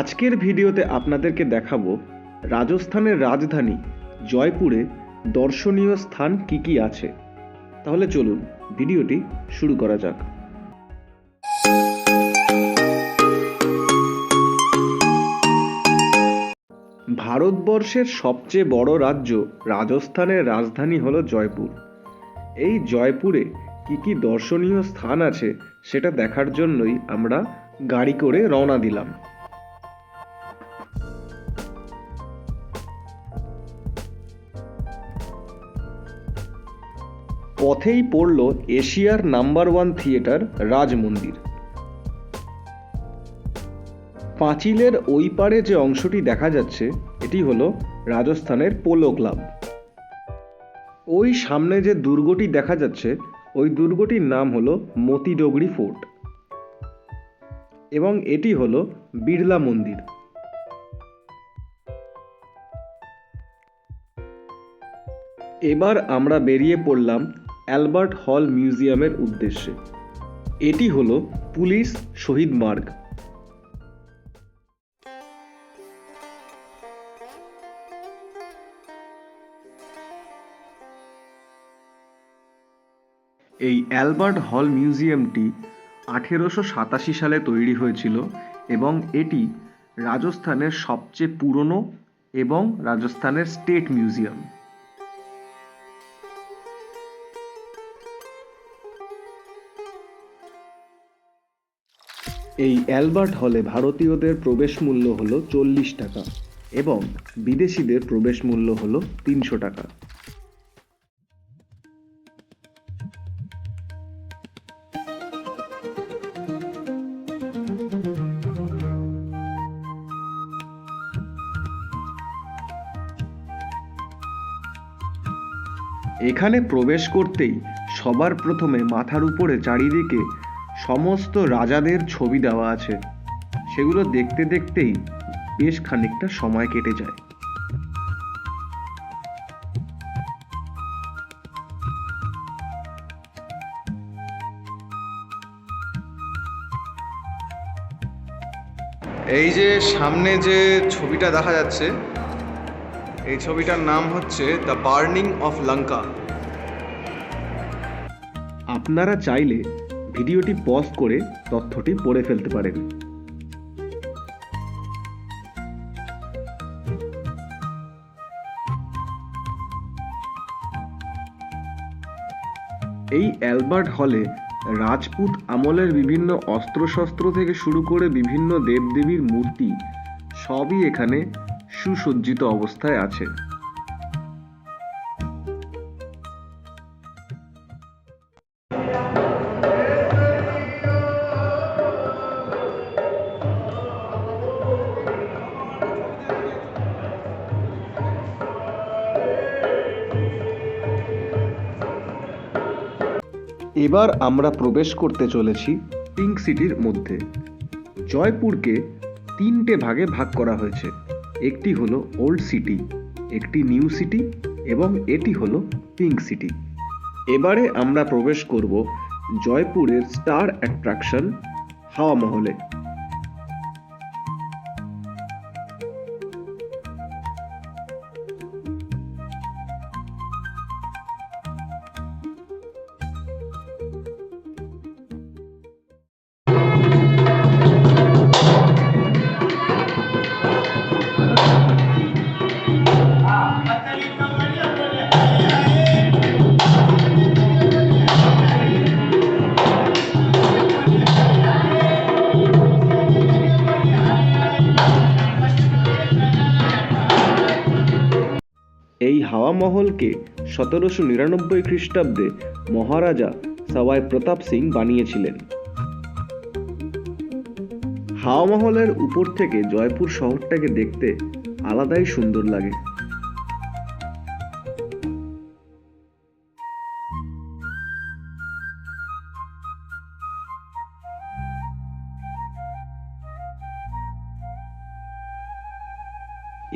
আজকের ভিডিওতে আপনাদেরকে দেখাবো রাজস্থানের রাজধানী জয়পুরে দর্শনীয় স্থান কি কি আছে। তাহলে চলুন ভিডিওটি শুরু করা যাক। ভারতবর্ষের সবচেয়ে বড় রাজ্য রাজস্থানের রাজধানী হলো জয়পুর। এই জয়পুরে কি কি দর্শনীয় স্থান আছে সেটা দেখার জন্যই আমরা গাড়ি করে রওনা দিলাম। পথেই পড়ল এশিয়ার নাম্বার ওয়ান থিয়েটার রাজমন্দির। পাঁচিলের ওই পারে যে অংশটি দেখা যাচ্ছে, এটি হলো রাজস্থানের পোলো ক্লাব। ওই সামনে যে দুর্গটি দেখা যাচ্ছে, ওই দুর্গটির নাম হলো মতিডগরি ফোর্ট এবং এটি হলো বিড়লা মন্দির। এবার আমরা বেরিয়ে পড়লাম অ্যালবার্ট হল মিউজিয়ামের উদ্দেশ্যে। এটি হল পুলিশ শহীদ মার্গ। এই অ্যালবার্ট হল মিউজিয়ামটি আঠেরোশো সাতাশি সালে তৈরি হয়েছিল এবং এটি রাজস্থানের সবচেয়ে পুরনো এবং রাজস্থানের স্টেট মিউজিয়াম। এই অ্যালবার্ট হলে ভারতীয়দের প্রবেশ মূল্য হলো চল্লিশ টাকা এবং বিদেশিদের প্রবেশ মূল্য হলো তিনশো টাকা। এখানে প্রবেশ করতেই সবার প্রথমে মাথার উপরে চারিদিকে সমস্ত রাজাদের ছবি দেওয়া আছে। সেগুলো দেখতে দেখতেই বেশ খানিকটা সময় কেটে যায়। এই যে সামনে যে ছবিটা দেখা যাচ্ছে এই ছবিটার নাম হচ্ছে দ্য বার্নিং অফ লঙ্কা আপনারা চাইলে ভিডিওটি পজ করে তথ্যটি পড়ে ফেলতে পারেন। এই অ্যালবার্ট হলে রাজপুত আমলের বিভিন্ন অস্ত্রশস্ত্র থেকে শুরু করে বিভিন্ন দেবদেবীর মূর্তি সবই এখানে সুসজ্জিত অবস্থায় আছে। এবার আমরা প্রবেশ করতে চলেছি পিঙ্ক সিটির মধ্যে। জয়পুরকে তিনটে ভাগে ভাগ করা হয়েছে। একটি হলো ওল্ড সিটি, একটি নিউ সিটি এবং এটি হলো পিঙ্ক সিটি। এবারে আমরা প্রবেশ করব জয়পুরের স্টার অ্যাট্রাকশন হাওয়া মহলে। হাওয়া মহলকে সতেরোশো নিরানব্বই খ্রিস্টাব্দে মহারাজা সওয়াই প্রতাপ সিং বানিয়েছিলেন। হাওয়া মহলের উপর থেকে জয়পুর শহরটাকে দেখতে আলাদাই সুন্দর লাগে।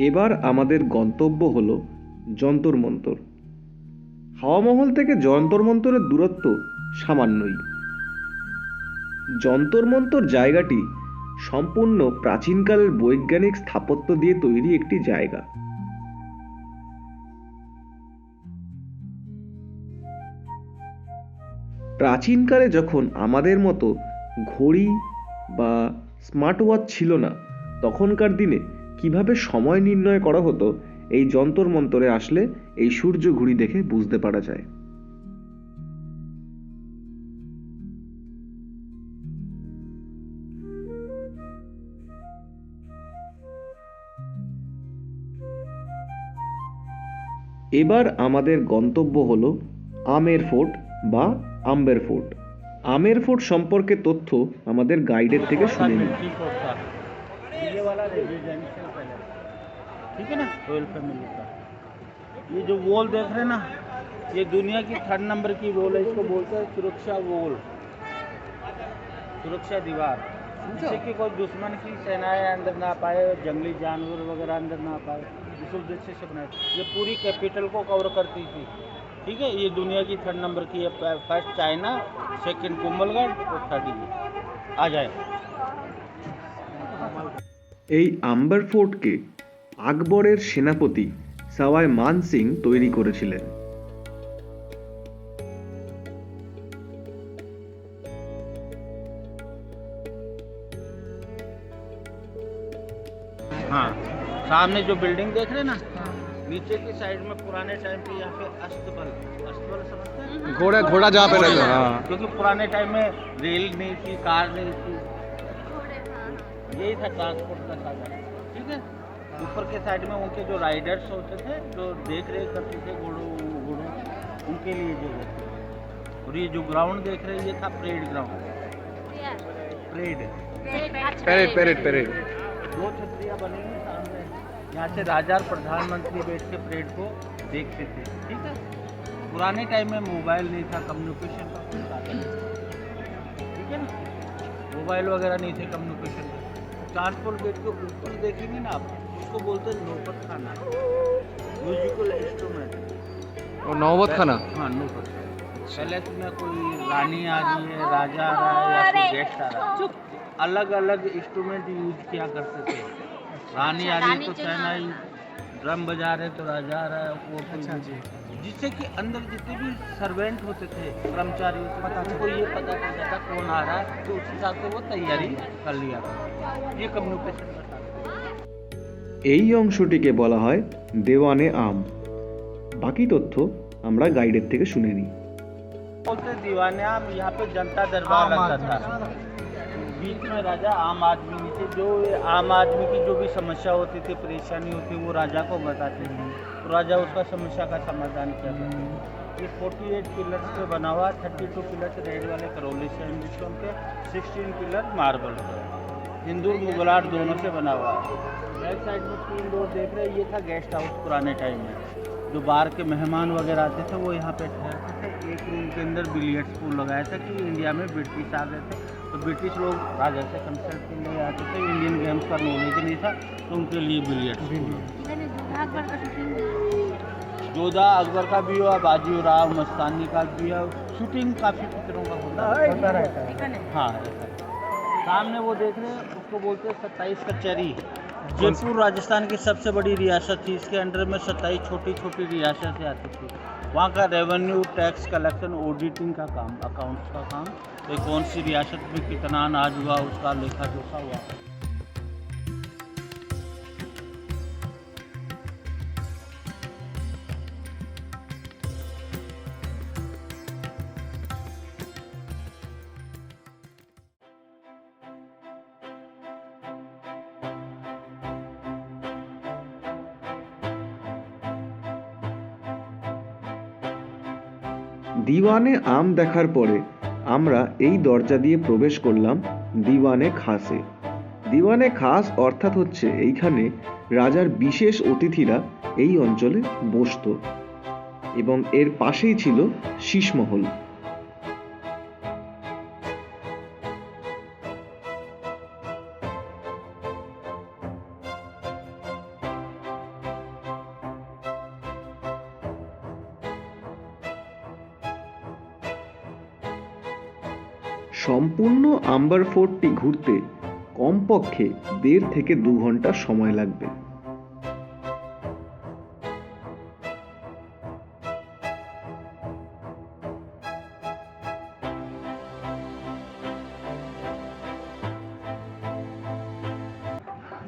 এবার আমাদের গন্তব্য হলো যন্তর মন্তর। হাওয়া মহল থেকে যন্তর মন্তরের দূরত্ব সামান্যই। যন্তর মন্তর জায়গাটি সম্পূর্ণ প্রাচীনকালের বৈজ্ঞানিক স্থাপত্য দিয়ে তৈরি একটি জায়গা। প্রাচীনকালে যখন আমাদের মতো ঘড়ি বা স্মার্ট ওয়াচ ছিল না, তখনকার দিনে কীভাবে সময় নির্ণয় করা হতো এই যন্তর মন্তরে আসলে এই সূর্য ঘুড়ি দেখে বুঝতে পারা যায়। এবার আমাদের গন্তব্য হল আমের ফোর্ট বা আম্বের ফোর্ট। আমের ফোর্ট সম্পর্কে তথ্য আমাদের গাইডের থেকে শুনে নিই ठीक है ना रॉयल फैमिली का ये जो वॉल देख रहे हैं ना ये दुनिया की थर्ड नंबर की वॉल है इसको बोलते हैं सुरक्षा वॉल सुरक्षा दीवार जिससे कि कोई दुश्मन की सेनाएं अंदर ना पाए जंगली जानवर वगैरह अंदर ना पाए इस उद्देश्य से बनाए ये पूरी कैपिटल को कवर करती थी ठीक है ये दुनिया की थर्ड नंबर की है फर्स्ट चाइना सेकंड कुंभलगढ़ और थर्ड ये आ जाए এই আম্বার ফোর্টকে আকবরের সেনাপতি সাওয়াই মান সিং তৈরি করেছিলেন हाँ सामने जो बिल्डिंग देख रहे हैं ना नीचे की साइड में पुराने टाइम पे यहाँ पे अस्तबल अस्तबल समझते हैं घोड़ा घोड़ा जहाँ पे रहता है हाँ क्योंकि पुराने टाइम में रेल नहीं थी कार नहीं थी यही था ट्रांसपोर्ट का साधन ठीक है ऊपर के साइड में उनके जो राइडर्स होते थे जो देख रेख करते थे घोड़ों घोड़ों उनके लिए जगह थी। और ये जो ग्राउंड देख रहे हैं ये था parade ground parade parade parade parade दो छतरियाँ बनी हुई सामने। यहाँ से राजा और प्रधानमंत्री बैठ के परेड को देखते थे। ठीक है? पुराने टाइम में मोबाइल नहीं था कम्युनिकेशन का कोई साधन। ठीक है ना? मोबाइल वगैरह नहीं थे कम्युनिकेशन का। ट्रांसपोर्ट गेट के ऊपर देखेंगे ना आप? उसको बोलते हैं नौबत खाना। म्यूजिकल इंस्ट्रूमेंट और नौबत खाना? हाँ नौबत पहले में कोई रानी आ रही है राजा आ रहा है या कोई गेस्ट आ रहा है अलग अलग इंस्ट्रूमेंट यूज़ किया करते थे। रानी आ रही है तो शहनाई ड्रम बजा रहे तो राजा आ रहा है वो कोई जिससे कि अंदर जितने भी सर्वेंट होते थे कर्मचारी होते थे उनको ये पता चलता था कौन आ रहा है तो उस हिसाब से वो तैयारी कर लिया। करते थे। ये कम्युनिकेशन का साधन এই অংশটিকে বলা হয় দেওয়ানে আম বাকি তথ্য আমরা গাইডের থেকে শুনে নিই बोलते दीवाने आम यहाँ पे जनता दरबार लगता था बीच में राजा आम आदमी नीचे जो आम आदमी की जो भी समस्या होती थी परेशानी होती वो राजा को बताते थे तो राजा उसका समस्या का समाधान किया करते थे ये फोर्टी एट पिलर्स पे बना हुआ थर्टी टू पिलर्स रेड वाले करौली से हिंदुस्तान के सिक्सटीन पिलर मार्बल के हिंदू मुगलाट दोनों से बना हुआ है बैक साइड में तीन डोर देख रहे हैं ये था गेस्ट हाउस पुराने टाइम में। जो बाहर के मेहमान वगैरह आते थे वो यहाँ पे ठहरते थे। एक रूम के अंदर बिलियर्ड्स पूल लगाया था कि इंडिया में ब्रिटिश आ गए थे। तो ब्रिटिश लोग राजा से कंसल्ट के लिए आते थे। इंडियन गेम्स का नॉलेज नहीं था तो उनके लिए बिलियर्ड्स जोधा अकबर का भी हुआ बाजी राव मस्तानी का भी है शूटिंग काफ़ी पिक्चरों का होता होता है हाँ। सामने वो देख रहे हैं उसको बोलते हैं सत्ताईस कचहरी। जयपुर, राजस्थान की सबसे बड़ी रियासत थी। इसके अंडर में सत्ताईस छोटी छोटी रियासतें आती थी। वहाँ का रेवेन्यू टैक्स कलेक्शन ऑडिटिंग का काम अकाउंट्स का काम तो कौन सी रियासत में कितना अनाज हुआ, उसका लेखा जोखा हुआ। দিওয়ানে আম দেখার পরে আমরা এই দরজা দিয়ে প্রবেশ করলাম দিওয়ানে খাসে। দিওয়ানে খাস অর্থাৎ হচ্ছে এইখানে রাজার বিশেষ অতিথিরা এই অঞ্চলে বসত এবং এর পাশেই ছিল শীষমহল। সম্পূর্ণ আম্বার ফোর্টটি ঘুরতে কমপক্ষে দেড় থেকে দু ঘন্টা সময় লাগবে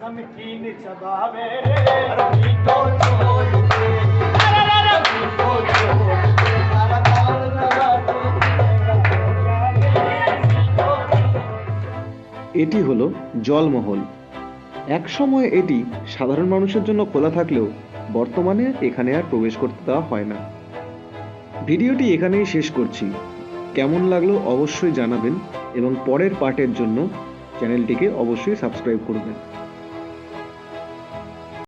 नमकीन चबावे अरे मीठो छोड़ এটি হলো জলমহল। এক সময় এটি সাধারণ মানুষের জন্য খোলা থাকলেও বর্তমানে এখানে আর প্রবেশ করতে দেওয়া হয় না। ভিডিওটি এখানেই শেষ করছি। কেমন লাগল অবশ্যই জানাবেন এবং পরের পার্টের জন্য চ্যানেলটিকে অবশ্যই সাবস্ক্রাইব করবেন।